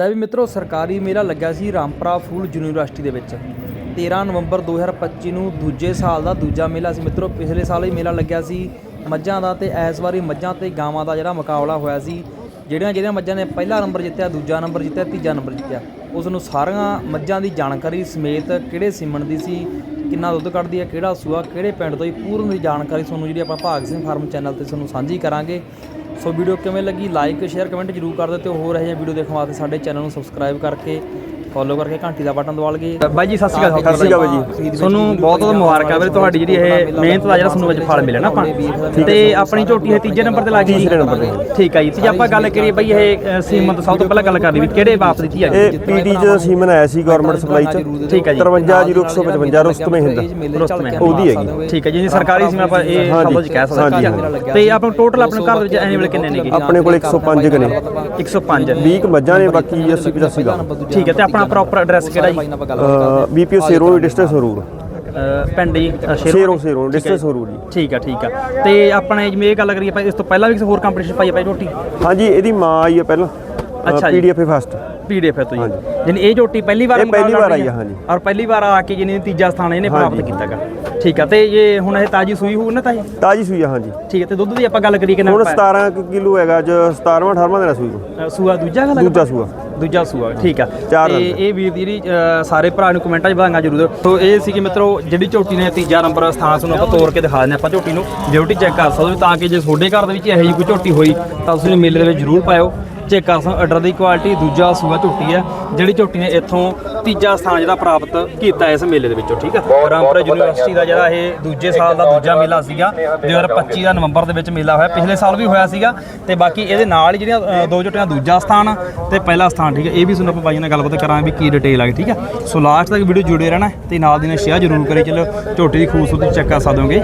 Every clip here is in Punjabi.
ਲੈ ਵੀ ਮਿੱਤਰੋ, ਸਰਕਾਰੀ ਮੇਲਾ ਲੱਗਿਆ ਸੀ ਰਾਮਪਰਾ ਫੂਲ ਯੂਨੀਵਰਸਿਟੀ ਦੇ ਵਿੱਚ। 13 ਨਵੰਬਰ 2025 ਨੂੰ ਦੂਜੇ ਸਾਲ ਦਾ ਦੂਜਾ ਮੇਲਾ ਸੀ। ਮਿੱਤਰੋ, ਪਿਛਲੇ ਸਾਲ ਹੀ ਮੇਲਾ ਲੱਗਿਆ ਸੀ। ਮੱਝਾਂ ਦਾ ਤੇ ਇਸ ਵਾਰੀ ਮੱਝਾਂ ਤੇ ਗਾਵਾਂ ਦਾ ਜਿਹੜਾ ਮੁਕਾਬਲਾ ਹੋਇਆ ਸੀ, ਜਿਹੜੀਆਂ ਜਿਹੜੀਆਂ ਮੱਝਾਂ ਨੇ ਪਹਿਲਾ ਨੰਬਰ ਜਿੱਤਿਆ, ਦੂਜਾ ਨੰਬਰ ਜਿੱਤਿਆ, ਤੀਜਾ ਨੰਬਰ ਜਿੱਤਿਆ, ਉਸ ਨੂੰ ਸਾਰੀਆਂ ਮੱਝਾਂ ਦੀ ਜਾਣਕਾਰੀ ਸਮੇਤ ਕਿਹੜੇ ਸੀਮਨ ਦੀ ਸੀ, ਕਿੰਨਾ ਦੁੱਧ ਕੱਢਦੀ ਹੈ, ਕਿਹੜਾ ਸੂਆ, ਕਿਹੜੇ ਪਿੰਡ ਤੋਂ ਹੀ ਪੂਰਨ ਦੀ ਜਾਣਕਾਰੀ ਤੁਹਾਨੂੰ ਜਿਹੜੀ ਆਪਾਂ ਭਾਗ ਸਿੰਘ ਫਾਰਮ ਚੈਨਲ ਤੇ ਤੁਹਾਨੂੰ ਸਾਂਝੀ ਕਰਾਂਗੇ। ਸੋ ਵੀਡੀਓ ਕਿਵੇਂ ਲੱਗੀ? ਲਾਈਕ ਸ਼ੇਅਰ ਕਮੈਂਟ ਜਰੂਰ ਕਰ ਦਿਓ ਤੇ ਹੋਰ ਇਹ ਜਿਹੇ ਵੀਡੀਓ ਦੇਖਣ ਵਾਸਤੇ ਸਾਡੇ ਚੈਨਲ ਨੂੰ ਸਬਸਕ੍ਰਾਈਬ ਕਰਕੇ ਫੋਲੋ ਕਰਕੇ ਘੰਟੀ ਦਾ ਬਟਨ ਦਬਾ ਲਗੇ ਬਾਈ ਜੀ ਸਤਿ ਸ਼੍ਰੀ ਅਕਾਲ ਸਤਿ ਸ਼੍ਰੀ ਅਕਾਲ ਜੀ। ਤੁਹਾਨੂੰ ਬਹੁਤ ਬਹੁਤ ਮੁਬਾਰਕਾਂ ਵੀਰੇ ਤੁਹਾਡੀ ਜਿਹੜੀ ਇਹ ਮਿਹਨਤ ਦਾ ਜਿਹੜਾ ਤੁਹਾਨੂੰ ਵਿੱਚ ਫਲ ਮਿਲਿਆ ਨਾ ਆਪਾਂ। ਤੇ ਆਪਣੀ ਝੋਟੀ ਹੈ ਤੀਜੇ ਨੰਬਰ ਤੇ ਲੱਗੀ ਤੀਸਰੇ ਨੰਬਰ ਤੇ। ਠੀਕ ਹੈ ਜੀ ਤੇ ਆਪਾਂ ਗੱਲ ਕਰੀਏ ਬਈ ਇਹ ਤੋਂ ਸਭ ਤੋਂ ਪਹਿਲਾਂ ਗੱਲ ਕਰਨੀ ਵੀ ਕਿਹੜੇ ਬਾਪ ਦਿੱਤੀ ਹੈ ਇਹ ਪੀਡੀ ਚ ਸੀਮਨ ਆਇਆ ਸੀ ਗਵਰਨਮੈਂਟ ਸਪਲਾਈ ਚ। ਠੀਕ ਹੈ ਜੀ। 53155 ਰੁਸਤਮੇ ਹਿੰਦ। ਉਹਦੀ ਹੈਗੀ। ਠੀਕ ਹੈ ਜੀ ਜੀ ਸਰਕਾਰੀ ਸੀਮਾ ਆਪਾਂ ਇਹ ਸ਼ਬਦ ਚ ਕਹਿ ਸਕਦੇ ਹੈ। ਤੇ ਆਪਾਂ ਟੋਟਲ ਆਪਣੇ ਘਰ ਦੇ ਵਿੱਚ ਐਨੀਮਲ ਕਿੰਨੇ ਨੇਗੇ? ਆਪਣੇ ਕੋਲ 105 ਕਨੇ 105 20 ਕੁ ਮੱਝਾਂ ਨੇ ਬਾਕੀ 80 85 ਦਾ। ਠੀਕ ਹੈ ਤੇ ਆਪਣਾ ਪ੍ਰੋਪਰ ਐਡਰੈਸ ਕਿਹੜਾ ਜੀ? BPO Shero distance Sarur. ਪਿੰਡ ਜੀ ਸ਼ੇਰੋ ਸੇਰੋ ਡਿਸਟੈਂਸ ਸਰੂਰ ਜੀ। ਠੀਕ ਆ ਠੀਕ ਆ। ਤੇ ਆਪਣੇ ਜਿਵੇਂ ਇਹ ਗੱਲ ਕਰੀਏ ਆਪਾਂ ਇਸ ਤੋਂ ਪਹਿਲਾਂ ਵੀ ਕਿਸੇ ਹੋਰ ਕੰਪੀਟੀਸ਼ਨ ਪਾਈ ਆ ਭਾਈ ਝੋਟੀ ਹਾਂਜੀ ਇਹਦੀ ਮਾਂ ਆਈ ਹੈ ਪਹਿਲਾਂ। ਅੱਛਾ ਜੀ। ਪੀਡੀਐਫ ਫਸਟ ਪੀਡੀਐਫ ਹੈ ਤੋਂ ਜੀ ਜਿਹਨੇ ਇਹ ਝੋਟੀ ਪਹਿਲੀ ਵਾਰ ਇਹ ਪਹਿਲੀ ਮੁਕਾਬਲਾ ਵਾਰ ਆਈ ਆ, ਹਾਂਜੀ। ਔਰ ਪਹਿਲੀ ਵਾਰ ਆ ਕੇ ਜਿਹਨੇ ਤੀਜਾ ਸਥਾਨ ਇਹਨੇ ਪ੍ਰਾਪਤ ਕੀਤਾਗਾ। ਠੀਕ ਆ ਤੇ ਇਹ ਹੁਣ ਇਹ ਤਾਜੀ ਸੂਈ ਹੋਊ ਨਾ ਤਾਜੀ? ਤਾਜੀ ਸੂਈ ਆ ਹਾਂਜੀ। ਠੀਕ ਹੈ ਤੇ ਦੁੱਧ ਦੀ ਆਪਾਂ ਗੱਲ ਕਰੀਏ ਕਿੰਨਾ ਹੁਣ ਪਾਇਆ? 17 ਕਿਲੋ ਹੈਗਾ ਜ 17ਵਾਂ 18ਵਾਂ ਦਿਨ ਸੂਈ ਨੂੰ। ਸੂਆ ਦੂਜਾ ਗੱਲ ਦੂਜਾ ਸੂਆ। ਦੂਜਾ ਸੂਆ ਠੀਕ ਆ। ਚਾਰ ਤੇ। ਇਹ ਵੀਰ ਦੀ ਜਿਹੜੀ ਸਾਰੇ ਭਰਾ ਨੂੰ ਕਮੈਂਟਾਂ 'ਚ ਵਧਾਈਆਂ ਜ਼ਰੂਰ ਸੋ ਇਹ ਸੀ ਕਿ ਮਿੱਤਰੋ ਜਿਹੜੀ ਝੋਟੀ ਨੇ ਤੀਜਾ ਨੰਬਰ ਸਥਾਨ ਸਾਨੂੰ ਆਪਾਂ ਤੋੜ ਕੇ ਦਿਖਾ ਦਿੰਦੇ ਆਪਾਂ ਝੋਟੀ ਨੂੰ। ਝੋਟੀ ਚੈੱਕ ਕਰ ਸਕਦੇ ਤਾਂ ਕਿ ਜੇ ਤੁਹਾਡੇ ਘਰ ਦੇ ਵਿੱਚ ਇਹੋ ਜਿਹੀ ਕੋਈ ਝੋਟੀ ਹੋਈ ਤਾਂ ਤੁਸੀਂ ਮੇਲੇ ਦੇ ਵਿੱਚ ਜ਼ਰੂਰ ਪਾਇਓ। ਚੈੱਕ ਕਰ ਸਕਦੇ ਆਰਡਰ ਦੀ ਕੁਆਲਿਟੀ ਦੂਜਾ ਸੂਆ ਝੋਟੀ ਹੈ ਜਿਹੜੀ ਝੋਟੀ ਨੇ ਇੱਥੋਂ ਤੀਜਾ ਸਥਾਨ ਜਿਹੜਾ ਪ੍ਰਾਪਤ ਕੀਤਾ ਇਸ ਮੇਲੇ ਦੇ ਵਿੱਚੋਂ ਠੀਕ ਹੈ? ਰਾਮਪੁਰਾ ਯੂਨੀਵਰਸਿਟੀ ਦਾ ਜਿਹੜਾ ਇਹ ਦੂਜੇ ਸਾਲ ਦਾ ਦੂਜਾ ਮੇਲਾ ਸੀਗਾ 2025 ਦਾ ਨਵੰਬਰ ਦੇ ਵਿੱਚ ਮੇਲਾ ਹੋਇਆ ਪਿਛਲੇ ਸਾਲ ਵੀ ਹੋਇਆ ਸੀਗਾ ਤੇ ਬਾਕੀ ਇਹਦੇ ਨਾਲ ਹੀ ਜਿਹੜੀਆਂ ਦੋ ਝੋਟੀਆਂ ਦੂਜਾ ਸਥਾਨ ਤੇ ਪਹਿਲਾ ਸਥਾਨ ਠੀਕ ਹੈ? ਇਹ ਵੀ ਤੁਹਾਨੂੰ ਆਪਾਂ ਬਾਈਆਂ ਨਾਲ ਗੱਲਬਾਤ ਕਰਾਂਗੇ ਵੀ ਕੀ ਡਿਟੇਲ ਹੈ ਠੀਕ ਹੈ? ਸੋ ਲਾਸਟ ਤੱਕ ਵੀਡੀਓ ਜੁੜੇ ਰਹਿਣਾ ਤੇ ਨਾਲ ਦੀ ਨਾਲ ਸ਼ੇਅਰ ਜ਼ਰੂਰ ਕਰੀ ਚਲੋ ਝੋਟੀ ਦੀ ਖੂਬਸੂਰਤੀ ਚੈੱਕ ਕਰ ਸਕਦੇ ਹੋਗੇ।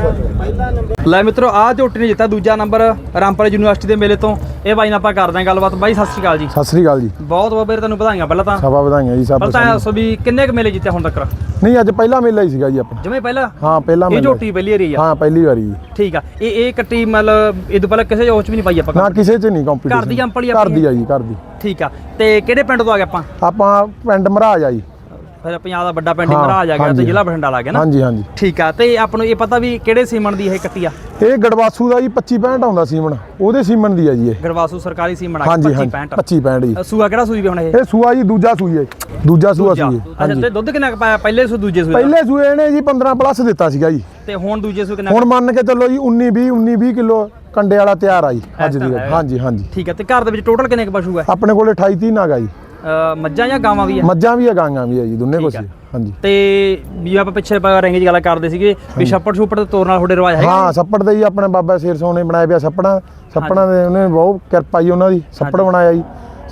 ਲੈ ਮਿੱਤਰੋ ਆਹ ਝੋਟੀ ਨੇ ਜਿੱਤਾ ਦੂਜਾ ਨੰਬਰ ਰਾਮਪੁਰਾ ਯੂਨੀਵਰਸਿਟੀ ਦੇ ਮੇਲੇ ਤੋਂ। ਇਹ ਬਾਈ ਨਾਲ ਆਪਾਂ ਕਰਦੇ ਹਾਂ ਗੱਲਬਾਤ। ਬਾਈ ਸਤਿ ਸ਼੍ਰੀ ਅਕਾਲ ਜੀ। ਸਤਿ ਸ੍ਰੀ ਅਕਾਲ ਜੀ। ਬਹੁਤ ਬਹੁਤ ਵੀਰ ਤੁਹਾਨੂੰ ਵਧਾਈਆਂ ਪਹਿਲਾਂ ਤਾਂ। ਸਭਾ ਵਧਾਈਆਂ ਜੀ ਸਭ ਪਹਿਲਾਂ ਤਾਂ ਦੱਸੋ ਵੀ ਕਿੰਨੇ ਕੁ ਮੇਲੇ ਜਿੱਤੇ ਹੁਣ ਤੱਕ? ਨਹੀਂ ਅੱਜ ਪਹਿਲਾ ਮੇਲਾ ਹੀ ਸੀਗਾ ਜੀ ਆਪਣਾ। ਜਿਵੇਂ ਪਹਿਲਾਂ? ਹਾਂ ਪਹਿਲਾ ਇਹ ਮੇਲਾ। ਝੋਟੀ ਪਹਿਲੀ ਵਾਰੀ ਆ। ਹਾਂ ਪਹਿਲੀ ਵਾਰੀ ਜੀ। ਠੀਕ ਆ। ਇਹ ਇਹ ਕੱਟੀ ਮਤਲਬ ਇਹ ਤੋਂ ਪਹਿਲਾਂ ਕਿਸੇ ਹੋਰ ਚ ਵੀ ਨਹੀਂ ਪਾਈ ਆਪਾਂ ਨਾ ਕਿਸੇ 'ਚ ਨਹੀਂ ਕੰਪੀਟੀਸ਼ਨ ਘਰ ਦੀ ਅੰਪਲੀ ਦੀ ਆ? ਜੀ ਘਰ ਦੀ। ਠੀਕ ਆ। ਤੇ ਕਿਹੜੇ ਪਿੰਡ ਤੋਂ ਆ ਗਏ ਆਪਾਂ? ਆਪਾਂ ਪਿੰਡ ਮਹਾਰਾਜ ਆ ਜੀ। ਫਿਰ ਪੰਜਾਬ ਦਾ ਵੱਡਾ ਪਿੰਡ ਹੀ ਹਾਂ, ਮਹਾਰਾਜ ਆ ਗਿਆ ਤੇ। ਜ਼ਿਲ੍ਹਾ ਬਠਿੰਡਾ ਲੱਗ ਗਿਆ ਨਾ? ਹਾਂਜੀ ਹਾਂਜੀ। ਠੀਕ ਆ ਤੇ ਆਪਾਂ ਨੂੰ ਇਹ ਪਤਾ ਵੀ ਕਿਹੜੇ ਸੀਮਨ ਦੀ ਇਹ ਕੱਟੀ ਆ? ਇਹ ਗੜਵਾਸੂ ਦਾ ਜੀ 25 65 ਆਉਂਦਾ ਸੀਮਨ ਉਹਦੇ ਸੀਮਨ ਦੀ ਆ ਜੀ ਇਹ। ਗਰਵਾਸੂ ਸਰਕਾਰੀ ਸੀਮਨ ਆ ਹਾਂਜੀ 25 ਹਾਂਜੀ 65 25 65 ਜੀ। ਸੂਆ ਕਿਹੜਾ ਸੂਈ ਵੀ ਹੁਣ ਇਹ? ਇਹ ਸੂਆ ਜੀ ਦੂਜਾ ਸੂਈ ਹੈ ਦੂਜਾ ਸੂਆ। ਸੂਈ ਅੱਛਾ ਤੇ ਦੁੱਧ ਕਿੰਨਾ ਪਾਇਆ? ਪਹਿਲੇ ਸੂ ਦੂਜੇ ਸੂਏ? ਪਹਿਲੇ ਸੂਏ ਨੇ ਜੀ 15 ਪਲੱਸ ਦਿੱਤਾ ਸੀਗਾ ਜੀ। ਤੇ ਹੁਣ ਦੂਜੇ ਸੂ ਕਿੰਨਾ ਹੁਣ ਮੰਨ ਕੇ ਚੱਲੋ ਜੀ 19 20 19 20 ਕਿਲੋ ਕੰਡੇ ਵਾਲਾ ਤਿਆਰ ਆ ਜੀ ਅੱਜ ਦੀ। ਹੈ। ਹਾਂਜੀ ਹਾਂਜੀ। ਠੀਕ ਆ ਤੇ ਘਰ ਦੇ ਵਿੱਚ ਟੋਟਲ ਕਿੰਨੇ ਕੁ ਪਸ਼ੂ ਆ? ਆਪਣੇ ਕੋਲੇ 28 30 ਨਾਗਾ ਜੀ। ਮੱਝਾਂ ਜਾਂ ਗਾਵਾਂ ਵੀ ਆ? ਮੱਝਾਂ ਵੀ ਆ ਗਾਂਆਂ ਵੀ ਆ ਜੀ ਦੋਨੇ ਕੁਛ ਹਾਂਜੀ। ਤੇ ਵੀ ਆਪਾਂ ਪਿੱਛੇ ਰੈਂਗੇ ਦੀ ਗੱਲ ਕਰਦੇ ਸੀਗੇ ਵੀ ਛੱਪੜ ਛੁੱਪੜ ਤੇ ਤੋਰਨ ਨਾਲ ਤੁਹਾਡੇ ਰਿਵਾਜ ਹੈਗਾ ਹਾਂ ਸੱਪੜ ਦੇ ਹੀ ਆਪਣੇ ਬਾਬਾ ਸ਼ੇਰ ਸੋਹ ਨੇ ਬਣਾਇਆ ਪਿਆ ਸੱਪੜਾਂ ਸੱਪੜਾਂ ਦੇ ਉਹਨੇ ਬਹੁਤ ਕਿਰਪਾ ਜੀ ਉਹਨਾਂ ਦੀ ਸੱਪੜ ਬਣਾਇਆ ਜੀ।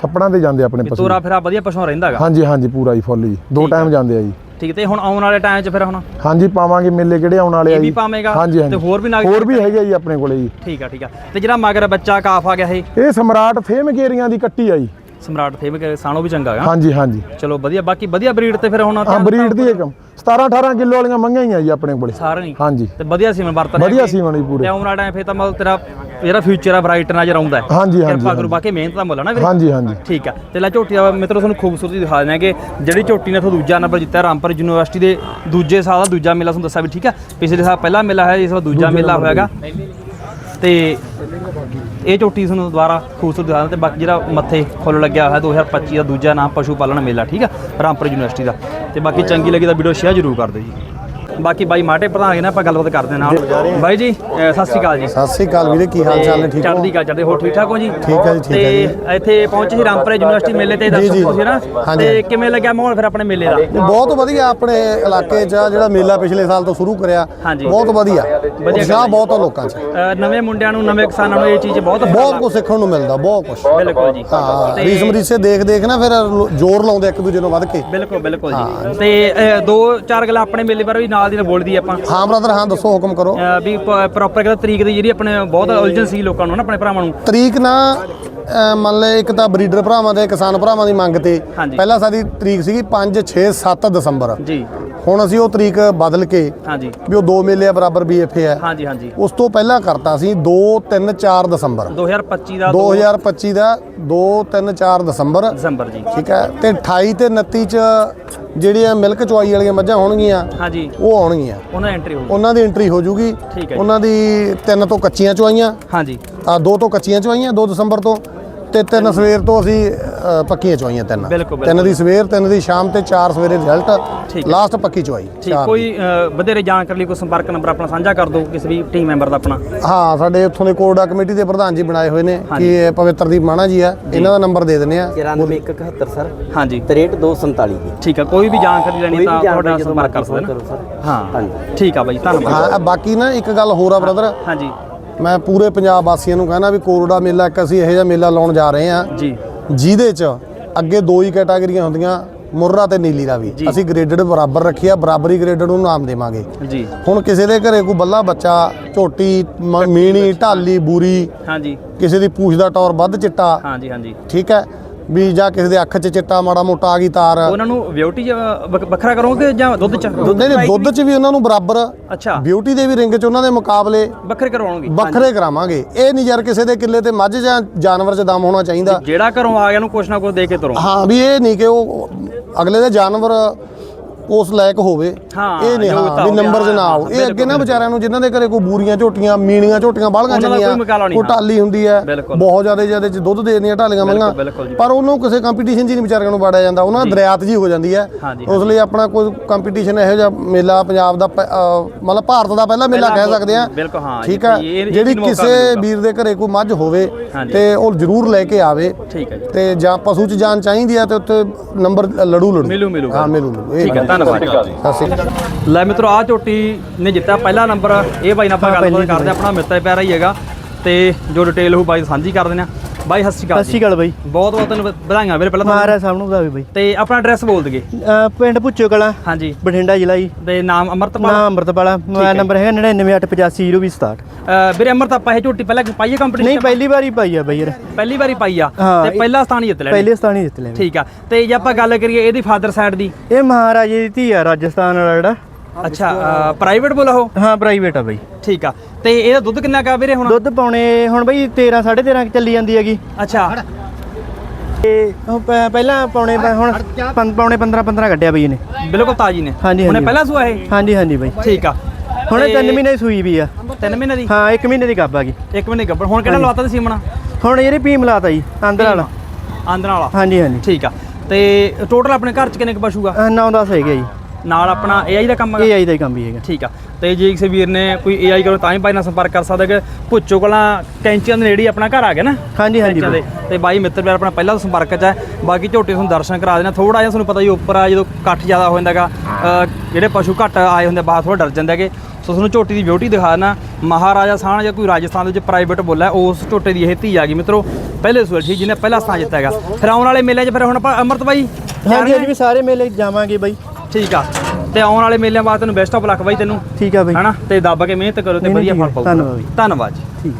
ਸੱਪੜਾਂ ਤੇ ਜਾਂਦੇ ਆਪਣੇ ਪਸ਼ੂ। ਤੋਰਾ ਫੇਰਾ ਵਧੀਆ ਪਸ਼ੂ ਰਹਿੰਦਾਗਾ ਹਾਂਜੀ ਹਾਂਜੀ ਪੂਰਾ ਜੀ ਫੁੱਲ ਜੀ। ਦੋ ਟਾਈਮ ਜਾਂਦੇ ਆ ਜੀ। ਠੀਕ ਤੇ ਹੁਣ ਆਉਣ ਵਾਲੇ ਟਾਈਮ 'ਚ ਫਿਰ ਹੁਣ? ਹਾਂਜੀ ਪਾਵਾਂਗੇ ਮੇਲੇ ਕਿਹੜੇ ਆਉਣ ਵਾਲੇ ਆ ਜੀ। ਪਾਵੇਂਗਾ? ਹਾਂਜੀ ਹਾਂਜੀ। ਤੇ ਹੋਰ ਵੀ ਨਾਗ ਹੋਰ ਵੀ ਹੈਗੇ ਆ ਜੀ ਆਪਣੇ ਕੋਲੇ ਜੀ। ਠੀਕ ਆ ਠੀਕ ਆ। ਤੇ ਜਿਹੜਾ ਮਗਰ ਬੱਚਾ ਕਾਫ ਆ ਗਿਆ ਇਹ? ਇਹ ਸਮਰਾਟ ਫੇਮ ਗੇਰੀਆਂ ਦੀ ਕੱਟੀ ਆ ਜੀ। ਸਮਰਾਟ ਥੇ ਕੇ ਸਾਣੋ ਵੀ ਚੰਗਾ ਹੈਗਾ। ਹਾਂਜੀ ਹਾਂਜੀ। ਚਲੋ ਵਧੀਆ ਬਾਕੀ ਵਧੀਆ ਬਰੀਡ ਤੇ ਫਿਰ ਹੁਣ ਹਾਂ ਬਰੀਡ ਦੀ ਇੱਕ 17 18 ਕਿਲੋ ਵਾਲੀਆਂ ਮੰਗਾਂ ਹੀ ਆ ਜੀ ਆਪਣੇ ਕੋਲੇ। ਸਾਰੇ ਨਹੀਂ ਹਾਂਜੀ। ਤੇ ਵਧੀਆ ਸੀਮਨ ਵਰਤ ਰਹੇ ਵਧੀਆ। ਸੀਮਨ ਜੀ ਤੇ ਪੂਰੇ। ਆਉਣ ਵਾਲਾ ਟਾਈਮ ਫੇਰ ਤਾਂ ਮਤਲਬ ਤੇਰਾ ਜਿਹੜਾ ਫਿਊਚਰ ਆ ਬ੍ਰਾਈਟ ਨਜ਼ਰ ਆਉਂਦਾ ਹੈ। ਹਾਂਜੀ ਹਾਂਜੀ ਕਿਰਪਾ ਕਰੂ ਬਾਕੀ ਮਿਹਨਤ ਦਾ ਮੁੱਲ ਨਾ ਵੀਰੇ। ਹਾਂਜੀ ਹਾਂਜੀ। ਠੀਕ ਆ। ਤੇ ਲੈ ਝੋਟੀ ਦਾ ਮਿੱਤਰੋ ਤੁਹਾਨੂੰ ਖੂਬਸੂਰਤੀ ਦਿਖਾ ਦਿੰਦੇ ਕਿ ਜਿਹੜੀ ਝੋਟੀ ਨੇ ਤੁਹਾਨੂੰ ਦੂਜਾ ਨੰਬਰ ਜਿੱਤਿਆ ਰਾਮਪੁਰ ਯੂਨੀਵਰਸਿਟੀ ਦੇ ਦੂਜੇ ਸਾਲ ਦਾ ਦੂਜਾ ਮੇਲਾ ਤੁਹਾਨੂੰ ਦੱਸਿਆ ਵੀ ਠੀਕ ਆ। ਪਿਛਲੇ ਸਾਲ ਪਹਿਲਾ ਮੇਲਾ ਹੈ ਇਸ ਵਾਰ ਦੂਜਾ ਮੇਲਾ ਹੋਇਆਗਾ ਤੇ ਇਹ ਝੋਟੀ ਤੁਹਾਨੂੰ ਦੁਬਾਰਾ ਖੂਬਸੂਰਤ ਦਿਖਾ ਦਿੰਦੇ ਤੇ ਬਾਕੀ ਜਿਹੜਾ ਮੱਥੇ ਫੁੱਲ ਲੱਗਿਆ ਹੋਇਆ 2025 ਦਾ ਦੂਜਾ ਨਾਮ ਪਸ਼ੂ ਪਾਲਣ ਮੇਲਾ, ਠੀਕ ਆ? ਰਾਮਪੁਰ ਯੂਨੀਵਰਸਿਟੀ ਦਾ। ਤੇ ਬਾਕੀ ਚੰਗੀ ਲੱਗੀ ਤਾਂ ਵੀਡੀਓ ਸ਼ੇਅਰ ਜ਼ਰੂਰ ਕਰ ਦਿਓ ਜੀ। ਬਾਕੀ ਬਾਈ ਮਾਟੇ ਪ੍ਰਧਾਨ ਹੈਗੇ ਨਾ ਆਪਾਂ ਗੱਲਬਾਤ ਕਰਦੇ ਨਾਲ। ਬਾਈ ਜੀ ਸਤਿ ਸ਼੍ਰੀ ਅਕਾਲ ਜੀ। ਸਤਿ ਸ੍ਰੀ ਅਕਾਲ ਵੀਰੇ ਕੀ ਹਾਲ ਚਾਲ ਨੇ ਠੀਕ ਹੋ? ਚੜ੍ਹਦੀ ਕਲਾ ਚੜ੍ਹਦੇ ਹੋ ਠੀਕ ਠਾਕ ਹੋ ਜੀ? ਠੀਕ ਹੈ ਜੀ, ਠੀਕ ਹੈ ਜੀ। ਤੇ ਇੱਥੇ ਪਹੁੰਚੇ ਸੀ ਰਾਮਪੁਰੇ ਯੂਨੀਵਰਸਿਟੀ ਮੇਲੇ ਤੇ ਜੀ। ਤੁਸੀਂ ਨਾ। ਹਾਂਜੀ। ਤੇ ਕਿਵੇਂ ਲੱਗਿਆ ਮਾਹੌਲ ਫਿਰ ਆਪਣੇ ਮੇਲੇ ਦਾ? ਬਹੁਤ ਵਧੀਆ ਆਪਣੇ ਇਲਾਕੇ 'ਚ ਆ ਜਿਹੜਾ ਮੇਲਾ ਪਿਛਲੇ ਸਾਲ ਤੋਂ ਸ਼ੁਰੂ ਕਰਿਆ। ਹਾਂਜੀ। ਬਹੁਤ ਵਧੀਆ। ਉਤਸ਼ਾਹ। ਬਹੁਤ ਆ ਲੋਕਾਂ 'ਚ। ਨਵੇਂ ਮੁੰਡਿਆਂ ਨੂੰ ਨਵੇਂ ਕਿਸਾਨਾਂ ਨੂੰ ਇਹ ਚੀਜ਼ ਬਹੁਤ ਬਹੁਤ ਕੁਝ ਸਿੱਖਣ ਨੂੰ ਮਿਲਦਾ ਬਹੁਤ ਕੁਝ ਬਿਲਕੁਲ ਜੀ। ਹਾਂ ਤੇ- ਰੀਸ ਮਰੀਸੇ ਦੇਖ ਦੇਖ ਨਾ ਫਿਰ ਲੋ- ਜ਼ੋਰ ਲਾਉਂਦੇ ਇੱਕ ਦੂਜੇ ਨੂੰ ਵੱਧ ਕੇ। ਬਿਲਕੁਲ ਬਿਲਕੁਲ ਜੀ। ਤੇ ਦੋ ਚਾਰ ਗੱਲਾਂ ਆਪਣੇ ਮੇਲੇ ਬਾਰੇ ਵੀ ਨਾਲ ਦੀ ਨਾਲ ਬੋਲਦੀ ਆਪਾਂ। ਹਾਂ ਬ੍ਰਦਰ ਹਾਂ ਦੱਸੋ ਹੁਕਮ ਕਰੋ। ਅਹ, ਵੀ ਪ੍ਰੋਪਰ ਕਿਹਦਾ ਤਰੀਕ ਦੀ ਜਿਹੜੀ ਆਪਣੇ ਬਹੁਤ ਉਲਝਣ ਸੀ ਲੋਕਾਂ ਨੂੰ ਨਾ ਆਪਣੇ ਭਰਾਵਾਂ ਨੂੰ। ਤਰੀਕ ਨਾ ਅਹ, ਮੰਨ ਲੈ ਇੱਕ ਤਾਂ ਬਰੀਡਰ ਭਰਾਵਾਂ ਦੇ ਕਿਸਾਨ ਭਰਾਵਾਂ ਦੀ ਮੰਗ ਤੇ। ਹਾਂਜੀ। ਪਹਿਲਾਂ ਸਾਡੀ ਤਰੀਕ ਸੀਗੀ 5 6 7 ਦਸੰਬਰ। ਜੀ। ਹੁਣ ਅਸੀਂ ਉਹ ਤਰੀਕ ਬਦਲ ਕੇ ਹਾਂਜੀ। ਵੀ ਉਹ ਦੋ ਮੇਲੇ ਆ ਬਰਾਬਰ ਬੀਐਫਏ ਹੈ। ਹਾਂਜੀ ਹਾਂਜੀ। ਉਸ ਤੋਂ ਪਹਿਲਾਂ ਕਰਤਾ ਸੀ 2 3 4 ਦਸੰਬਰ। 2025 ਦਾ 2025 ਦਾ 2 3 4 ਦਸੰਬਰ। ਦਸੰਬਰ ਜੀ। ਠੀਕ ਹੈ। ਤੇ 28 ਤੇ 29 ਚ ਜਿਹੜੀਆਂ ਮਿਲਕ ਚੁਆਈ ਵਾਲੀਆਂ ਮੱਝਾਂ ਹੋਣਗੀਆਂ ਹਾਂਜੀ। ਉਹ ਆਉਣਗੀਆਂ। ਉਹਨਾਂ ਦੀ ਐਂਟਰੀ ਹੋਊਗੀ। ਉਹਨਾਂ ਦੀ ਐਂਟਰੀ ਹੋ ਜੂਗੀ। ਠੀਕ ਹੈ ਜੀ। ਉਹਨਾਂ ਦੀ ਤਿੰਨ ਤੋਂ ਕੱਚੀਆਂ ਚੁਆਈਆਂ। ਹਾਂਜੀ। ਆ ਦੋ ਤੋਂ ਕੱਚੀਆਂ ਚੁਆਈਆਂ 2 ਦਸੰਬਰ ਤੋਂ। ਤੇ ਤਿੰਨ ਸਵੇਰ ਤੋਂ ਅਸੀਂ ਅ, ਪੱਕੀਆਂ ਚੁਆਈਆਂ ਤਿੰਨ। ਬਿਲਕੁਲ, ਬਿਲਕੁਲ। ਤਿੰਨ ਦੀ ਸਵੇਰ ਤਿੰਨ ਦੀ ਸ਼ਾਮ ਤੇ ਚਾਰ ਸਵੇਰੇ ਰਿਜ਼ਲਟ ਹੈ। ਲਾਸਟ ਪੱਕੀ ਚੁਆਈ ਠੀਕ ਚਾਰ ਕੋਈ ਅ, ਵਧੇਰੇ ਜਾਣਕਾਰੀ ਲਈ ਕੋਈ ਸੰਪਰਕ ਨੰਬਰ ਆਪਣਾ ਸਾਂਝਾ ਕਰ ਦਿਓ ਕਿਸੇ ਵੀ ਟੀਮ ਮੈਂਬਰ ਦਾ ਆਪਣਾ। ਹਾਂ ਸਾਡੇ ਉੱਥੋਂ ਦੇ ਕੋਰਡਾ ਕਮੇਟੀ ਦੇ ਪ੍ਰਧਾਨ ਜੀ ਬਣਾਏ ਹੋਏ ਨੇ ਕਿ ਇਹ ਪਵਿੱਤਰਦੀਪ ਮਾਣਾ ਜੀ ਆ ਇਹਨਾਂ ਦਾ ਨੰਬਰ ਦੇ ਦਿੰਦੇ ਆ। 9171 ਸਰ। ਹਾਂਜੀ। 63247 ਜੀ ਠੀਕ ਆ ਕੋਈ ਵੀ ਜਾਣਕਾਰੀ ਲੈਣੀ ਤਾਂ ਤੁਹਾਡਾ ਸੰਪਰਕ ਕਰ ਸਕਦੇ ਨਾ। ਹਾਂ ਹਾਂਜੀ। ਠੀਕ ਆ ਬਾਈ ਧੰਨਵਾਦ। ਹਾਂ ਬਾਕੀ ਨਾ ਇੱਕ ਗੱਲ ਹੋਰ ਆ ਬ੍ਰਦਰ ਹਾਂਜੀ। ਮੈਂ ਪੂਰੇ ਪੰਜਾਬ ਵਾਸੀਆਂ ਨੂੰ ਕਹਿਣਾ ਵੀ ਕੋਰਡਾ ਮੇਲਾ ਇੱਕ ਅਸੀਂ ਇਹੋ ਜਿਹਾ ਮੇਲਾ ਲਾਉਣ ਜਾ ਰਹੇ ਆ ਜੀ। ਜਿਹਦੇ ਚ ਅੱਗੇ ਦੋ ਹੀ ਕੈਟਾਗਰੀਆਂ ਹੁੰਦੀਆਂ ਮੁਰਰਾ ਤੇ ਨੀਲੀ ਰਾਵੀ। ਅਸੀਂ ਗ੍ਰੇਡਡ ਬਰਾਬਰ ਰੱਖਿਆ ਬਰਾਬਰੀ ਗ੍ਰੇਡਡ ਨੂੰ ਨਾਮ ਦੇਵਾਂਗੇ। ਜੀ। ਹੁਣ ਕਿਸੇ ਦੇ ਘਰੇ ਕੋਈ ਬੱਲਾ ਬੱਚਾ ਝੋਟੀ ਮੀਣੀ ਢਾਲੀ ਬੂਰੀ ਹਾਂਜੀ। ਕਿਸੇ ਦੀ ਪੂਛ ਦਾ ਟੌਰ ਵੱਧ ਚਿੱਟਾ ਹਾਂਜੀ ਹਾਂਜੀ। ਠੀਕ ਹੈ? ਵੀ ਜਾਂ ਕਿਸੇ ਦੇ ਅੱਖ 'ਚ ਚਿੱਟਾ ਮਾੜਾ ਮੋਟਾ ਆ ਗਈ ਤਾਰ। ਉਹਨਾਂ ਨੂੰ ਬਿਊਟੀ ਵੱਖਰਾ ਕਰੋਗੇ ਜਾਂ ਦੁੱਧ ਚ? ਨਹੀਂ ਨਹੀਂ ਦੁੱਧ 'ਚ ਵੀ ਉਹਨਾਂ ਨੂੰ ਬਰਾਬਰ। ਅੱਛਾ। ਬਿਊਟੀ ਦੇ ਵੀ ਰਿੰਗ 'ਚ ਉਹਨਾਂ ਦੇ ਮੁਕਾਬਲੇ ਵੱਖਰੇ ਕਰਵਾਉਣਗੇ। ਵੱਖਰੇ ਕਰਾਵਾਂਗੇ। ਇਹ ਨਹੀਂ ਯਾਰ ਕਿਸੇ ਦੇ ਕਿੱਲੇ ਤੇ ਮੱਝ ਜਾਂ ਜਾਨਵਰ 'ਚ ਦਮ ਹੋਣਾ ਚਾਹੀਦਾ। ਜਿਹੜਾ ਘਰੋਂ ਆ ਗਿਆ ਨੂੰ ਕੁਛ ਨਾ ਕੁਛ ਦੇ ਕੇ ਤੁਰੋ। ਹਾਂ ਵੀ ਇਹ ਨਹੀਂ ਕਿ ਉਹ ਅਗਲੇ ਦੇ ਜਾਨਵਰ ਉਸ ਲਾਇਕ ਹੋਵੇ। ਹਾਂ, ਇਹ ਨਹੀਂ ਯੋਗਤਾ ਹਾਂ ਵੀ ਹੋਵੇ, ਨੰਬਰ 'ਚ ਨਾ ਆਓ ਇਹ ਅੱਗੇ ਨਾ ਵਿਚਾਰਿਆਂ ਨੂੰ ਜਿਨ੍ਹਾਂ ਦੇ ਘਰੇ ਕੋਈ ਬੂਰੀਆਂ ਝੋਟੀਆਂ ਮੀਣੀਆਂ ਝੋਟੀਆਂ ਬਾਲਗਾਂ ਉਹਨਾਂ ਦਾ ਕੋਈ ਮੁਕਾਬਲਾ ਨਹੀਂ, ਕੋਈ ਹਾਂ। ਟਾਲੀ ਹੁੰਦੀ ਹੈ ਬਿਲਕੁਲ। ਬਹੁਤ ਜ਼ਿਆਦਾ ਜ਼ਿਆਦਾ ਚ ਦੁੱਧ ਦੇ ਦਿੰਦੀਆਂ ਢਾਲੀਆਂ ਮੰਗਾਂ ਬਿਲਕੁਲ ਜੀ। ਪਰ ਉਹਨੂੰ ਕਿਸੇ ਕੰਪੀਟੀਸ਼ਨ 'ਚ ਹੀ ਨਹੀਂ ਵਿਚਾਰਿਆਂ ਨੂੰ ਬਾੜਿਆ ਜਾਂਦਾ। ਉਹਨਾਂ ਦਰਿਆਤ ਜੀ ਹੋ ਜਾਂਦੀ ਹੈ। ਹਾਂਜੀ, ਉਸ ਲਈ ਆਪਣਾ ਕੋਈ ਕੰਪੀਟੀਸ਼ਨ ਇਹੋ ਜਿਹਾ ਮੇਲਾ ਪੰਜਾਬ ਦਾ ਪ- ਅਹ ਮਤਲਬ ਭਾਰਤ ਦਾ ਪਹਿਲਾ ਮੇਲਾ ਕਹਿ ਸਕਦੇ ਆ ਬਿਲਕੁਲ, ਹਾਂ, ਠੀਕ ਹੈ। ਇਹ- ਇਹ ਜਿਹੜੀ ਮੌਕਾ ਕਿਸੇ ਮਿਲੂਗਾ। ਵੀਰ ਦੇ ਘਰੇ ਕੋਈ ਮੱਝ ਹੋਵੇ ਹਾਂਜੀ। ਤੇ ਉਹ ਜ਼ਰੂਰ ਲੈ ਕੇ ਆਵੇ ਠੀਕ ਹੈ ਜੀ। ਤੇ ਜਾਂ ਪਸ਼ੂ ਚ ਜਾਨ ਚਾਹੀਦੀ ਹੈ ਤੇ ਉੱਤੇ ਨੰਬਰ ਲੜੂ ਲੜੂ। ਮਿਲੂ ਮਿਲੂਗਾ ਹਾਂ ਮਿਲੂ ਮਿਲੂ। ਇਹ ਠੀਕ ਹੈ ਗੱਲ। ਧੰਨਵਾਦ ਸਤਿ ਸ਼੍ਰੀ ਅਕਾਲ ਲੈ ਮਿੱਤਰੋ ਆ ਝੋਟੀ ਨੇ ਜਿੱਤਿਆ ਪਹਿਲਾ ਨੰਬਰ ਇਹ ਬਾਈ ਨਾਲ ਆਪਾਂ ਗੱਲਬਾਤ ਕਰਦੇ ਹਾਂ, ਆਪਣਾ ਮਿੱਤਰ ਪਿਆਰਾ ਹੀ ਹੈਗਾ। ਤੇ ਜੋ ਡਿਟੇਲ ਉਹ ਬਾਈ ਸਾਂਝੀ ਕਰ ਦਿੰਦੇ ਆ ਬਾਈ ਸਤਿ ਸ਼੍ਰੀ ਅਕਾਲ ਸਤਿ ਸ਼੍ਰੀ ਅਕਾਲ ਬਾਈ। ਬਹੁਤ ਬਹੁਤ ਤੈਨੂੰ ਵਧਾਈਆਂ ਵੀਰੇ ਪਹਿਲਾਂ ਮਹਾਰਾਜ ਸਾਹਿਬ ਨੂੰ ਵਧਾਵੇ ਬਾਈ। ਤੇ ਆਪਣਾ ਐਡਰੈਸ ਬੋਲ ਦਗੇ ਪਿੰਡ ਭੁੱਚੋ ਕਲਾਂ ਹਾਂਜੀ। ਬਠਿੰਡਾ ਜ਼ਿਲ੍ਹਾ ਜੀ। ਤੇ ਨਾਮ ਅਮਰਤਪਾਲ? ਨਾਮ ਅੰਮ੍ਰਿਤਪਾਲਾ ਮੋਬਾਈਲ ਨੰਬਰ ਹੈਗਾ 9985802067 ਅਹ ਵੀਰੇ ਅਮਰਤ ਆਪਾਂ ਇਹ ਝੋਟੀ ਪਹਿਲਾਂ ਪਾਈਏ ਕੰਪਨੀ ਨਹੀਂ ਪਹਿਲੀ ਵਾਰੀ ਪਾਈ ਆ ਬਾਈ ਯਾਰ। ਪਹਿਲੀ ਵਾਰੀ ਪਾਈ ਆ। ਤੇ ਪਹਿਲਾ ਸਥਾਨ ਹੀ ਜਿੱਤ ਲੈਣਾ। ਪਹਿਲੇ ਸਥਾਨ ਹੀ ਜਿੱਤ ਲਿਆ ਠੀਕ ਆ। ਤੇ ਜੇ ਆਪਾਂ ਗੱਲ ਕਰੀਏ ਇਹਦੀ ਫਾਦਰ ਸਾਈਡ ਦੀ? ਇਹ ਮਹਾਰਾਜੇ ਦੀ ਧੀ ਆ ਰਾਜਸਥਾਨ ਵਾਲਾ ਜਿਹੜਾ। ਅੱਛਾ ਪ੍ਰਾਈਵੇਟ ਬੋਲ ਉਹ? ਹਾਂ ਪ੍ਰਾਈਵੇਟ ਆ ਬਾਈ। ਠੀਕ ਆ। ਤੇ ਇਹਦਾ ਦੁੱਧ ਕਿੰਨਾ ਕਾ ਵੀਰੇ ਹੁਣ? ਦੁੱਧ ਪਾਉਣੇ ਹੁਣ ਬਾਈ 13 13.5 ਚੱਲੀ ਜਾਂਦੀ ਹੈਗੀ। ਅੱਛਾ। ਤੇ ਉਹ ਪ- ਪਹਿਲਾਂ ਪਾਉਣੇ ਪ- ਹੁਣ ਪੰ- ਪਾਉਣੇ 15 15 ਕੱਢਿਆ ਬਈ ਇਹਨੇ। ਬਿਲਕੁਲ ਤਾਜੀ ਨੇ। ਹਾਂਜੀ, ਉਹਨੇ ਹਾਂਜੀ। ਪਹਿਲਾਂ ਸੁਆ ਇਹ? ਹਾਂਜੀ ਹਾਂਜੀ ਬਾਈ। ਠੀਕ ਆ। ਹੁਣ ਤੇ 3 ਮਹੀਨੇ ਦੀ ਸੂਈ ਵੀ ਆ। ਤਿੰਨ ਮਹੀਨੇ ਦੀ? ਹਾਂ 1 ਮਹੀਨੇ ਦੀ ਗੱਭ ਆ ਗਈ। ਇੱਕ ਮਹੀਨੇ ਗੱਬਰ ਹੁਣ ਕਿਹੜਾ ਲਵਾਤਾ ਤੁਸੀਂ ਸੀਮਣਾ ਹੁਣ ਇਹਦੇ ਭੀਮ ਲਾਤਾ ਜੀ ਅੰਦਰ ਵਾਲਾ। ਆਂਦਰਾਂ ਵਾਲਾ। ਹਾਂਜੀ ਹਾਂਜੀ। ਠੀਕ ਆ। ਤੇ ਟੋਟਲ ਆਪਣੇ ਘਰ ਚ ਕਿੰਨੇ ਕੁ ਪਸ਼ੂਗਾ 9 10 ਹੈਗੇ ਜੀ। ਨਾਲ ਆਪਣਾ AI ਦਾ ਕੰਮ ਹੈਗਾ? ਆਈ ਦਾ ਹੀ ਕੰਮ ਵੀ ਹੈਗਾ। ਠੀਕ ਆ। ਤੇ ਜੇ ਕਿਸੇ ਵੀਰ ਨੇ ਕੋਈ AI ਕਰੋ ਤਾਂ ਹੀ ਬਾਈ ਨਾਲ ਸੰਪਰਕ ਕਰ ਸਕਦਾ ਕਿ ਭੁੱਚੋ ਕੋਲਾਂ ਕੈਂਚੀਆਂ ਦੇ ਨੇੜੇ ਹੀ ਆਪਣਾ ਘਰ ਆ ਗਿਆ ਨਾ? ਹਾਂਜੀ ਹਾਂਜੀ ਕੈਂਚੀਆਂ ਦੇ। ਤੇ ਬਾਈ ਮਿੱਤਰ ਵੀਰ ਆਪਣਾ ਪਹਿਲਾਂ ਤੋਂ ਸੰਪਰਕ 'ਚ ਹੈ ਬਾਕੀ ਝੋਟੇ ਤੁਹਾਨੂੰ ਦਰਸ਼ਨ ਕਰਾ ਦੇਣਾ। ਥੋੜਾ ਜਿਹਾ ਤੁਹਾਨੂੰ ਪਤਾ ਹੀ ਉੱਪਰ ਆ ਜਦੋਂ ਇਕੱਠ ਜ਼ਿਆਦਾ ਹੋ ਜਾਂਦਾਗਾ ਜਿਹੜੇ ਪਸ਼ੂ ਘੱਟ ਆਏ ਹੁੰਦੇ ਬਾਹਰ ਥੋੜਾ ਡਰ ਜਾਂਦੇ ਹੈਗੇ। ਸੋ ਤੁਹਾਨੂੰ ਝੋਟੀ ਦੀ ਬਿਊਟੀ ਦਿਖਾ ਦੇਣਾ। ਮਹਾਰਾਜਾ ਸਾਹਣ ਜਾਂ ਕੋਈ ਰਾਜਸਥਾਨ ਦੇ ਵਿੱਚ ਪ੍ਰਾਈਵੇਟ ਬੋਲਾ ਉਸ ਝੋਟੇ ਦੀ ਇਹ ਧੀ ਆ ਗਈ। ਮਿੱਤਰੋ ਪਹਿਲੇ ਸੂਲ ਠੀਕ ਜਿਹਨੇ ਪਹਿਲਾ ਸਥਾਨ ਜਿੱਤਿਆ ਹੈਗਾ। ਫਿਰ ਆਉਣ ਵਾਲੇ ਮੇਲੇ 'ਚ ਫਿਰ ਹੁਣ ਆਪਾਂ ਅਮਰਤ ਬਾਈ ਹਾਂਜੀ ਹਾਂਜੀ ਵੀ ਸਾਰੇ ਮੇਲੇ ਜਾਵਾਂਗੇ ਬਾਈ। ਠੀਕ ਆ। ਤੇ ਆਉਣ ਵਾਲੇ ਮੇਲਿਆਂ ਬਾਅਦ ਤੈਨੂੰ ਬੈਸਟ ਆਫ ਲੱਕ ਬਾਈ ਤੈਨੂੰ। ਠੀਕ ਆ ਬਾਈ। ਹਨਾ? ਤੇ ਦੱਬ ਕੇ ਮਿਹਨਤ ਕਰੋ ਤੇ ਵਧੀਆ ਫਲ। ਪਾਓ ਧੰਨਵਾਦ ਬਾਈ। ਧੰਨਵਾਦ ਜੀ। ਠੀਕ।